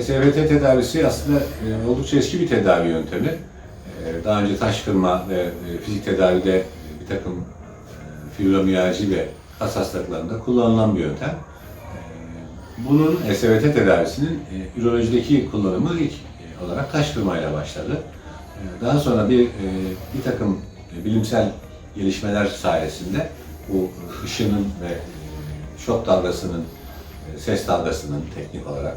SVT tedavisi aslında e, oldukça eski bir tedavi yöntemi. E, Daha önce taş kırma ve e, fizik tedavide e, bir takım e, fibromiyalji ve kas hastalıklarında kullanılan bir yöntem. E, Bunun SVT tedavisinin e, ürolojideki kullanımı ilk e, olarak taş kırmayla başladı. E, Daha sonra bir e, bir takım e, bilimsel gelişmeler sayesinde bu ışının ve e, şok dalgasının, e, ses dalgasının teknik olarak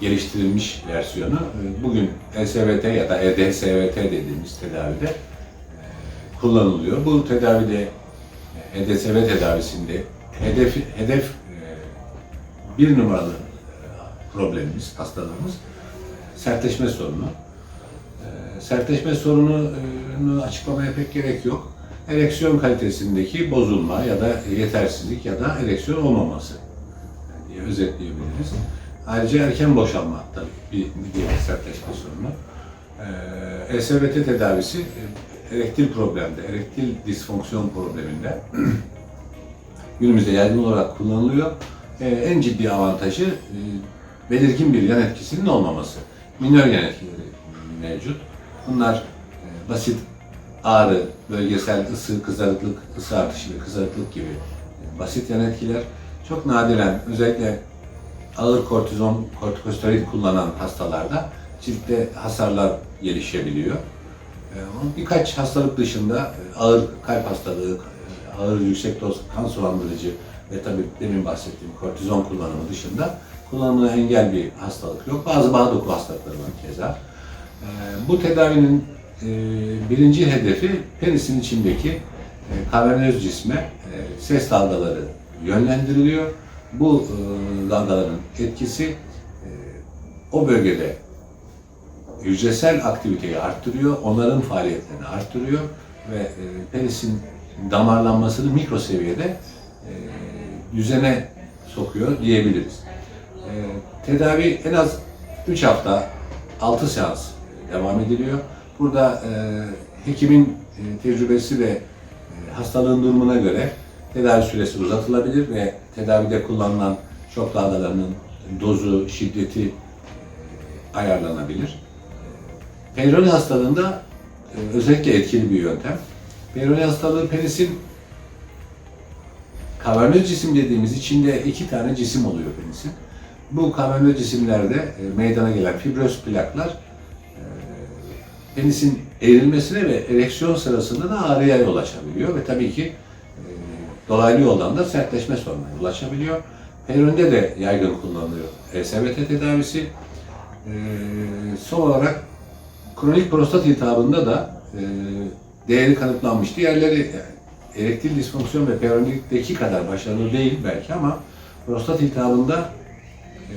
geliştirilmiş versiyonu e, bugün SVT ya da E EDSVT dediğimiz tedavide e, kullanılıyor. Bu tedavide e, EDSV tedavisinde hedef hedef e, bir numaralı e, problemimiz, hastalığımız e, sertleşme sorunu. E, Sertleşme sorununu açıklamaya pek gerek yok. Ereksiyon kalitesindeki bozulma ya da yetersizlik ya da ereksiyon olmaması diye özetleyebiliriz. Ayrıca erken boşalma da bir, diğer sertleşme sorunu. Ee, SVT tedavisi e, erektil problemde, erektil disfonksiyon probleminde günümüzde yaygın olarak kullanılıyor. Ee, en ciddi avantajı e, belirgin bir yan etkisinin olmaması. Minör yan etkileri mevcut. Bunlar e, basit ağrı, bölgesel ısı, kızarıklık, ısı artışı ve kızarıklık gibi e, basit yan etkiler. Çok nadiren özellikle ağır kortizon, kortikosteroid kullanan hastalarda ciltte hasarlar gelişebiliyor. Ama Birkaç hastalık dışında e, ağır kalp hastalığı, e, ağır yüksek doz kan sulandırıcı ve tabii demin bahsettiğim kortizon kullanımı dışında kullanımına engel bir hastalık yok. Bazı bağ doku hastalıkları var keza. Ee, Bu tedavinin e, birinci hedefi penisin içindeki e, kavernöz cisme e, ses dalgaları yönlendiriliyor. Bu dalgaların etkisi o bölgede hücresel aktiviteyi arttırıyor, onların faaliyetlerini arttırıyor ve penisin damarlanmasını mikro seviyede düzene sokuyor diyebiliriz. Tedavi en az 3 hafta 6 seans devam ediliyor. Burada e, hekimin e, tecrübesi ve e, hastalığın durumuna göre tedavi süresi uzatılabilir ve tedavide kullanılan şok dalgalarının dozu, şiddeti e, ayarlanabilir. Peyronie hastalığında e, özellikle etkili bir yöntem. Peyronie hastalığı penisin kavernöz cisim dediğimiz içinde iki tane cisim oluyor penisin. Bu kavernöz cisimlerde e, meydana gelen fibroz plaklar penisin eğrilmesine ve ereksiyon sırasında da ağrıya yol açabiliyor ve tabii ki e, dolaylı yoldan da sertleşme sorununa yol açabiliyor. Peronide de yaygın kullanılıyor SVT tedavisi. E, son olarak kronik prostat iltihabında da e, değeri kanıtlanmış. Diğerleri yani, erektil disfonksiyon ve peronideki kadar başarılı değil belki ama prostat iltihabında e,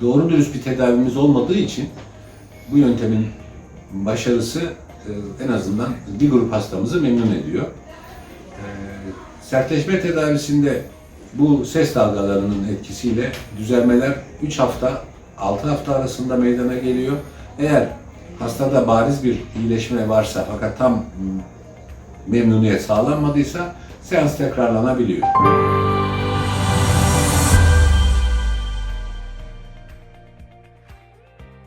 doğru dürüst bir tedavimiz olmadığı için bu yöntemin başarısı e, en azından bir grup hastamızı memnun ediyor. E, sertleşme tedavisinde bu ses dalgalarının etkisiyle düzelmeler 3 hafta 6 hafta arasında meydana geliyor. Eğer hastada bariz bir iyileşme varsa fakat tam memnuniyet sağlanmadıysa seans tekrarlanabiliyor.